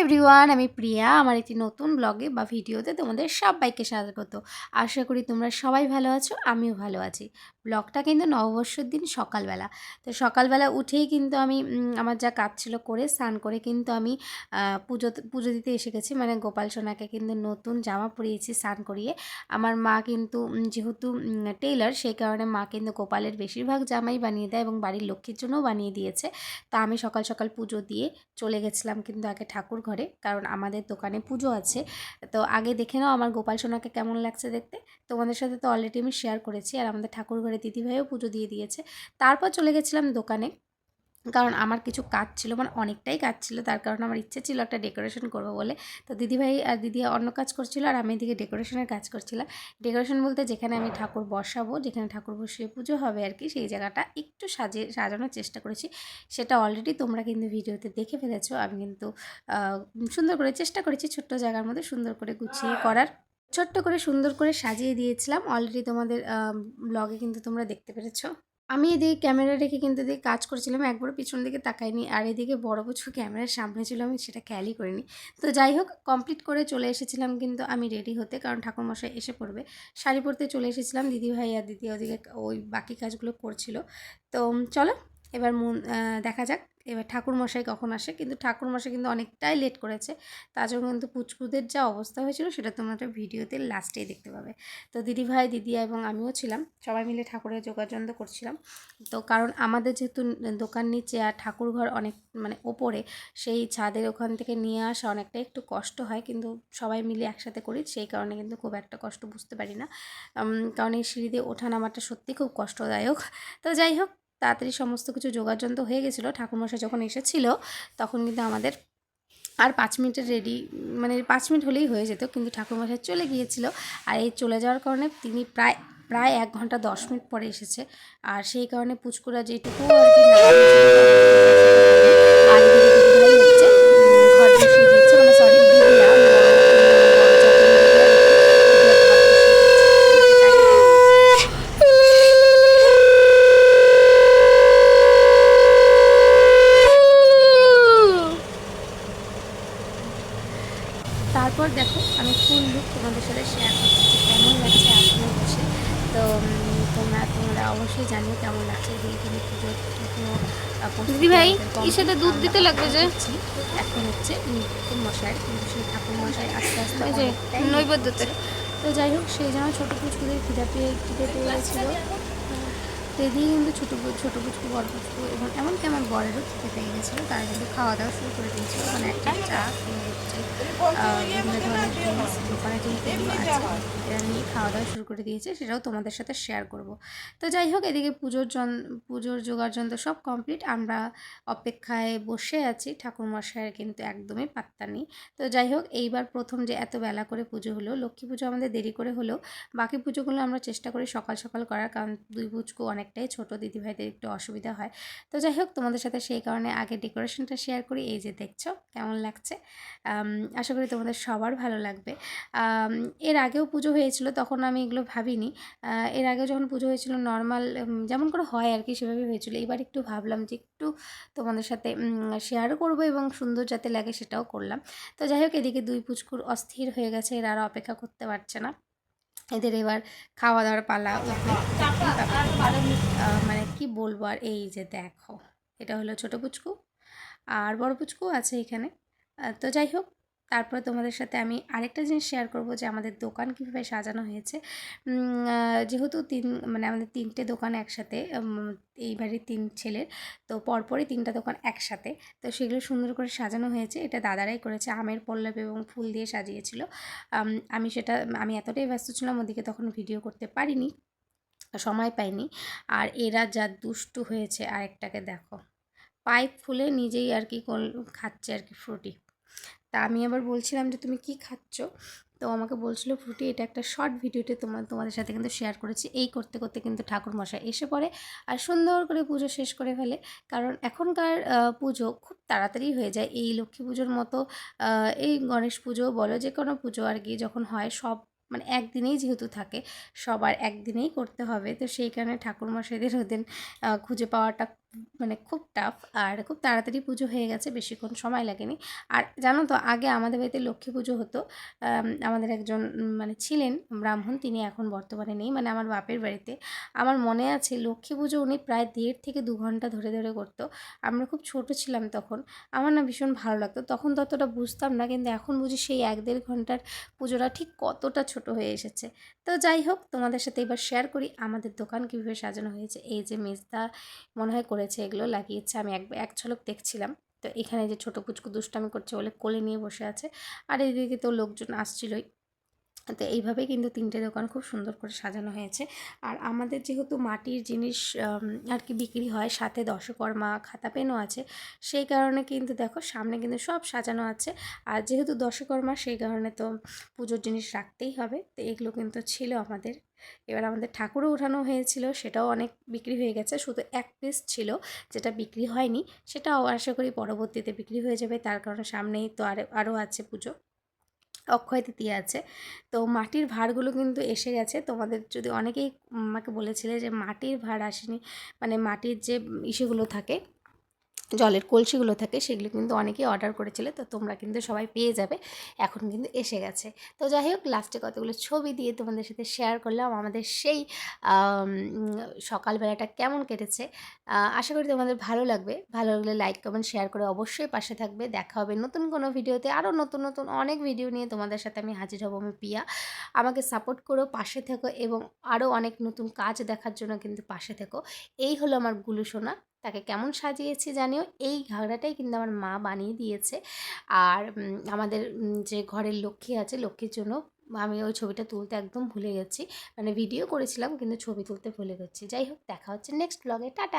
Everyone, আমি প্রিয়া। আমার একটি নতুন ব্লগে বা ভিডিওতে তোমাদের সবাইকে স্বাগত। আশা করি তোমরা সবাই ভালো আছো, আমিও ভালো আছি। ব্লগটা কিন্তু নববর্ষের দিন সকালবেলা। তো সকালবেলা উঠেই কিন্তু আমি আমার যা কাজ ছিল করে স্নান করে কিন্তু আমি পুজো পুজো দিতে এসে গেছি। মানে গোপাল সোনাকে কিন্তু নতুন জামা পরিয়েছি স্নান করিয়ে। আমার মা কিন্তু যেহেতু টেইলার, সেই কারণে মা কিন্তু গোপালের বেশিরভাগ জামাই বানিয়ে দেয় এবং বাড়ির লক্ষ্মীর জন্যও বানিয়ে দিয়েছে। তা আমি সকাল সকাল পুজো দিয়ে চলে গেছিলাম কিন্তু আগে ঠাকুর ঘরে, কারণ আমাদের দোকানে পুজো আছে। তো আগে দেখে নাও আমার গোপাল সোনাকে কেমন লাগছে দেখতে। তোমাদের সাথে তো অলরেডি আমি শেয়ার করেছি আর আমাদের ঠাকুর ঘরে দিদিভাইও পুজো দিয়ে দিয়েছে। তারপর চলে গেছিলাম দোকানে। কারণ আমার কিছু কাজ ছিল মানে অনেকটাই কাজ ছিল। তার কারণে আমার ইচ্ছে ছিল একটা ডেকোরেশন করব বলে। তো দিদিভাই আর দিদি অন্য কাজ করছিল আর আমি এদিকে ডেকোরেশনের কাজ করছিলাম। ডেকোরেশন বলতে যেখানে আমি ঠাকুর বসাবো যেখানে ঠাকুর বসিয়ে পুজো হবে আর কি সেই জায়গাটা একটু সাজিয়ে সাজানোর চেষ্টা করেছি। সেটা অলরেডি তোমরা কিন্তু ভিডিওতে দেখে ফেলেছো। আমি কিন্তু সুন্দর করে চেষ্টা করেছি ছোট্ট জায়গার মধ্যে সুন্দর করে গুছিয়ে করার। ছোট্ট করে সুন্দর করে সাজিয়ে দিয়েছিলাম। অলরেডি তোমাদের ব্লগে কিন্তু তোমরা দেখতে পেরেছ। আমি এদিকে ক্যামেরা রেখে কিন্তু এদিকে কাজ করছিলাম, একবারও পিছন দিকে তাকাইনি। আর এদিকে বড় বছর ক্যামেরার সামনে ছিল, আমি সেটা খেয়ালই করিনি। তো যাই হোক কমপ্লিট করে চলে এসেছিলাম কিন্তু আমি রেডি হতে, কারণ ঠাকুরমশাই এসে পড়বে। শাড়ি পরতে চলে এসেছিলাম, দিদি ভাই আর দিদি ওদিকে ওই বাকি কাজগুলো করছিল। তো চলো, এবার মন দেখা যাক। এবার ঠাকুরমশাই কখন আসে? কিন্তু ঠাকুরমশাই কিন্তু অনেকটাই লেট করেছে। জন্য কিন্তু পুচকুদের যা অবস্থা হয়েছিল সেটা তোমরা ভিডিওতে লাস্টেই দেখতে পাবে। তো দিদি ভাই দিদি এবং আমিও ছিলাম। সবাই মিলে ঠাকুরের যোগাযন্ত্র করছিলাম। তো কারণ আমাদের যেহেতু দোকান নিচে আর ঠাকুরঘর অনেক মানে ওপরে, সেই ছাদের ওখান থেকে নিয়ে আসা অনেকটা একটু কষ্ট হয়। কিন্তু সবাই মিলে একসাথে করি, সেই কারণে কিন্তু খুব একটা কষ্ট বুঝতে পারি না। কারণ এই সিঁড়ি দিয়ে ওঠা নামাটা সত্যি খুব কষ্টদায়ক। তো যাই হোক তাড়াতাড়ি সমস্ত কিছু যোগাযন্ত্র হয়ে গেছিল। ঠাকুরমশাই যখন এসেছিল, তখন কিন্তু আমাদের আর পাঁচ মিনিটের রেডি মানে পাঁচ মিনিট হলেই হয়ে যেত, কিন্তু ঠাকুরমশাই চলে গিয়েছিল। আর এই চলে যাওয়ার কারণে তিনি প্রায় প্রায় এক ঘণ্টা দশ মিনিট পরে এসেছে। আর সেই কারণে পুচকুরা যেটুকু আর কি না আর এদিকে দিদিভাই হচ্ছে উম, ঘর বসিয়ে দিয়েছে মানে সরি দিদিরা উম, তারপর দেখো আমি ফুল লুক তোমাদের সাথে শেয়ার করছি যে কেমন লাগছে আসলে বসে তো উম, তোমরা তোমরা অবশ্যই জানিও কেমন লাগছে কিন্তু পুজোর দিদি ভাই, সাথে দুধ দিতে লাগবে যে? এখন হচ্ছে ঠাকুর মশাই ঠাকুর মশাই আস্তে আস্তে নৈবদ্যতে। তো যাই হোক সেই জন্য ছোটো পুচকুদের খিদা পেয়ে খিদে তো কিন্তু ছোটো ছোটো পুচকু, বড় পুচকু এবং এমনকি আমার বরেরও খেতে পেয়ে গেছিল তারা কিন্তু খাওয়া দাওয়া শুরু করে দিয়েছিল। মানে একটা চা বিভিন্ন ধরনের জিনিস দোকানে কিন্তু আছে, এরা নিয়ে খাওয়া দাওয়া শুরু করে দিয়েছে। সেটাও তোমাদের সাথে শেয়ার করব। তো যাই হোক, এদিকে পুজোর জন, পুজোর জোগাড় যন্ত্র সব কমপ্লিট আমরা অপেক্ষায় বসে আছি। ঠাকুরমশাইয়ের কিন্তু একদমই পাত্তা নেই। তো যাই হোক, এইবার প্রথম যে এত বেলা করে পুজো হলো, লক্ষ্মী পুজো আমাদের দেরি করে হলেও বাকি পুজোগুলো আমরা চেষ্টা করি সকাল সকাল করার। কারণ দুই পুচকু অনেকটাই ছোটো দিদিভাইদের একটু অসুবিধা হয়। তো যাই হোক, তোমাদের সাথে সেই কারণে আগে ডেকোরেশনটা শেয়ার করি, এই যে দেখছ কেমন লাগছে। আশা করি তোমাদের সবার ভালো লাগবে। এর আগেও পুজো হয়েছিল, তখন আমি এগুলো ভাবিনি। এর আগেও যখন পুজো হয়েছিল নর্মাল যেমন করে হয় আর কি সেভাবেই হয়েছিল। এবার একটু ভাবলাম যে একটু তোমাদের সাথে শেয়ারও করব এবং সুন্দর যাতে লাগে সেটাও করলাম। তো যাই হোক, এদিকে দুই পুচকুর অস্থির হয়ে গেছে, এরা আর অপেক্ষা করতে পারছে না। এদের এবার খাওয়া দাওয়ার পালা মানে কি বলব আর এই যে দেখো, এটা হলো ছোট পুচকু আর বড় পুচকু আছে এখানে। তো যাই হোক, তারপরে তোমাদের সাথে আমি আরেকটা জিনিস শেয়ার করব যে আমাদের দোকান কীভাবে সাজানো হয়েছে। যেহেতু তিন মানে আমাদের তিনটে দোকান একসাথে এই বাড়ির তিন ছেলের, তো পরপরই তিনটা দোকান একসাথে, তো সেগুলো সুন্দর করে সাজানো হয়েছে। এটা দাদারাই করেছে, আমের পল্লব এবং ফুল দিয়ে সাজিয়েছিল। আমি সেটা, আমি এতটাই ব্যস্ত ছিলাম, ওদিকে তখন ভিডিও করতে পারিনি। সময় পাইনি। আর এরা যা দুষ্টু হয়েছে আরেকটাকে দেখো। পাইপ ফুলে নিজেই আর কি খাচ্ছে আর কি ফ্রুটি। তা আমি আবার বলছিলাম যে, তুমি কি খাচ্ছ? তো আমাকে বলছিল, ফ্রুটি, এটা একটা শর্ট ভিডিওতে তোমার তোমাদের সাথে কিন্তু শেয়ার করেছি। এই করতে করতে কিন্তু ঠাকুর মশাই এসে পড়ে আর সুন্দর করে পুজো শেষ করে ফেলে। কারণ এখনকার পুজো খুব তাড়াতাড়ি হয়ে যায়। এই লক্ষ্মী পুজোর মতো এই গণেশ পুজো বলো যে কোনো পুজো আর কি যখন হয় সব মানে একদিনেই যেহেতু থাকে, সবার একদিনেই করতে হবে। তো সেই কারণে ঠাকুরমশাইদের ওদের খুঁজে পাওয়াটা মানে খুব টাফ আর খুব তাড়াতাড়ি পুজো হয়ে গেছে, বেশিক্ষণ সময় লাগেনি। আর জানো তো, আগে আমাদের বাড়িতে লক্ষ্মী পুজো হতো আমাদের একজন মানে ছিলেন ব্রাহ্মণ, তিনি এখন বর্তমানে নেই মানে আমার বাপের বাড়িতে। আমার মনে আছে, লক্ষ্মী পুজো উনি প্রায় দেড় থেকে দু ঘণ্টা ধরে ধরে করতো। আমরা খুব ছোট ছিলাম তখন, আমার না ভীষণ ভালো লাগতো। তখন ততটা বুঝতাম না, কিন্তু এখন বুঝি সেই এক দেড় ঘণ্টার পুজোটা ঠিক কতটা ছোট হয়ে এসেছে। তো যাই হোক, তোমাদের সাথে এবার শেয়ার করি, আমাদের দোকান কীভাবে সাজানো হয়েছে, এই যে মেজদা, মনে হয় করেছে, এগুলো লাগিয়েছে, আমি এক এক ঝলক দেখছিলাম। তো এখানে যে ছোটো কুচকু দুষ্টামি করছে বলে কোলে নিয়ে বসে আছে। আর এদিকে তো লোকজন আসছিলই। তো এইভাবেই কিন্তু তিনটে দোকান খুব সুন্দর করে সাজানো হয়েছে। আর আমাদের যেহেতু মাটির জিনিস আর কি বিক্রি হয়, সাথে দশকর্মা খাতা পেনও আছে, সেই কারণে কিন্তু দেখো সামনে কিন্তু সব সাজানো আছে। আর যেহেতু দশকর্মা, সেই কারণে তো পুজোর জিনিস রাখতেই হবে। তো এগুলো কিন্তু ছিল আমাদের। এবার আমাদের ঠাকুরও উঠানো হয়েছিল, সেটাও অনেক বিক্রি হয়ে গেছে। শুধু এক পিস ছিল, যেটা বিক্রি হয়নি, সেটাও আশা করি পরবর্তীতে বিক্রি হয়ে যাবে। তার কারণে সামনেই তো আরও আছে পুজো। অক্ষয় তৃতীয়া আছে। তো মাটির ভাঁড়গুলো কিন্তু এসে গেছে। তোমাদের যদি অনেকেই আমাকে বলেছিলে যে মাটির ভাঁড় আসেনি মানে মাটির যে ইস্যুগুলো থাকে জলের কলসিগুলো থাকে সেগুলো কিন্তু অনেকেই অর্ডার করেছিলে, তো তোমরা কিন্তু সবাই পেয়ে যাবে। এখন কিন্তু এসে গেছে। তো যাই হোক লাস্টে কতগুলো ছবি দিয়ে তোমাদের সাথে শেয়ার করলাম। আমাদের সেই সকালবেলাটা কেমন কেটেছে আশা করি তোমাদের ভালো লাগবে। ভালো লাগলে লাইক কমেন্ট শেয়ার করে অবশ্যই পাশে থাকবে। দেখা হবে নতুন কোনো ভিডিওতে। আরও নতুন নতুন অনেক ভিডিও নিয়ে তোমাদের সাথে আমি হাজির হব, আমি পিয়া। আমাকে সাপোর্ট করো, পাশে থেকো এবং আরও অনেক নতুন কাজ দেখার জন্য কিন্তু পাশে থেকো। এই হলো আমার গুলু সোনা। তাকে কেমন সাজিয়েছি জানিও? এই ঘাগড়াটাই কিন্তু আমার মা বানিয়ে দিয়েছে। আর আমাদের যে ঘরের লক্ষ্মী আছে, লক্ষ্মীর জন্য আমি ওই ছবিটা তুলতে একদম ভুলে গেছি। মানে ভিডিও করেছিলাম, কিন্তু ছবি তুলতে ভুলে গেছি। যাই হোক, দেখা হচ্ছে নেক্সট ব্লগে টাটা!